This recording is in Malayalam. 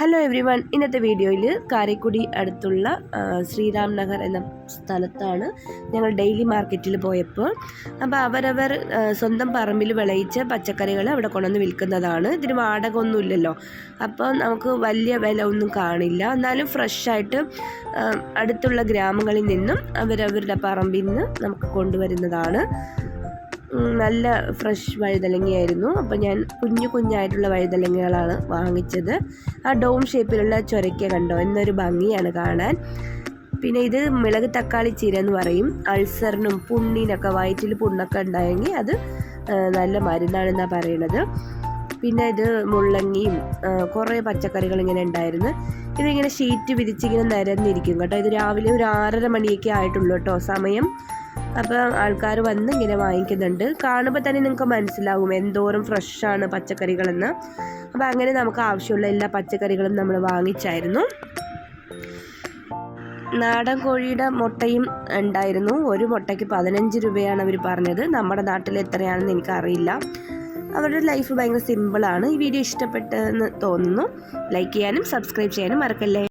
ഹലോ എവ്രി വൺ ഇന്നത്തെ വീഡിയോയിൽ കാരക്കുടി അടുത്തുള്ള ശ്രീരാം നഗർ എന്ന സ്ഥലത്താണ് ഞങ്ങൾ ഡെയിലി മാർക്കറ്റിൽ പോയപ്പോൾ. അപ്പോൾ അവരവർ സ്വന്തം പറമ്പിൽ വിളയിച്ച പച്ചക്കറികൾ അവിടെ കൊണ്ടുവന്ന് വിൽക്കുന്നതാണ്. ഇതിന് വാടക ഒന്നുമില്ലല്ലോ അപ്പോൾ നമുക്ക് വലിയ വില ഒന്നും കാണില്ല. എന്നാലും ഫ്രഷായിട്ട് അടുത്തുള്ള ഗ്രാമങ്ങളിൽ നിന്നും അവരവരുടെ പറമ്പിൽ നിന്ന് നമുക്ക് കൊണ്ടുവരുന്നതാണ്. നല്ല ഫ്രഷ് വഴുതലങ്ങയായിരുന്നു. അപ്പോൾ ഞാൻ കുഞ്ഞു കുഞ്ഞായിട്ടുള്ള വഴുതലങ്ങകളാണ് വാങ്ങിച്ചത്. ആ ഡോം ഷേപ്പിലുള്ള ചൊരയ്ക്ക കണ്ടോ? എന്നൊരു ഭംഗിയാണ് കാണാൻ. പിന്നെ ഇത് മിളക് തക്കാളി ചീര എന്ന് പറയും. അൾസറിനും പുണ്ണിനൊക്കെ വയറ്റിൽ പുണ്ണൊക്കെ ഉണ്ടായെങ്കിൽ അത് നല്ല മരുന്നാണെന്നാണ് പറയണത്. പിന്നെ ഇത് മുള്ളങ്ങിയും കുറേ പച്ചക്കറികൾ ഇങ്ങനെ ഉണ്ടായിരുന്നു. ഇതിങ്ങനെ ഷീറ്റ് വിരിച്ചിങ്ങനെ നിരന്നിരിക്കും കേട്ടോ. ഇത് രാവിലെ ഒരു ആറര മണിയൊക്കെ ആയിട്ടുള്ളൂ കേട്ടോ സമയം. അപ്പോൾ ആൾക്കാർ വന്ന് ഇങ്ങനെ വാങ്ങിക്കുന്നുണ്ട്. കാണുമ്പോൾ തന്നെ നിങ്ങൾക്ക് മനസ്സിലാകും എന്തോരം ഫ്രഷാണ് പച്ചക്കറികളെന്ന്. അപ്പോൾ അങ്ങനെ നമുക്ക് ആവശ്യമുള്ള എല്ലാ പച്ചക്കറികളും നമ്മൾ വാങ്ങിച്ചായിരുന്നു. നാടൻ കോഴിയുടെ മുട്ടയും ഉണ്ടായിരുന്നു. ഒരു മുട്ടയ്ക്ക് പതിനഞ്ച് രൂപയാണ് അവർ പറഞ്ഞത്. നമ്മുടെ നാട്ടിൽ എത്രയാണെന്ന് എനിക്കറിയില്ല. അവരുടെ ലൈഫ് ഭയങ്കര സിമ്പിളാണ് ഈ വീഡിയോ ഇഷ്ടപ്പെട്ടെന്ന് തോന്നുന്നു. ലൈക്ക് ചെയ്യാനും സബ്സ്ക്രൈബ് ചെയ്യാനും മറക്കല്ലേ.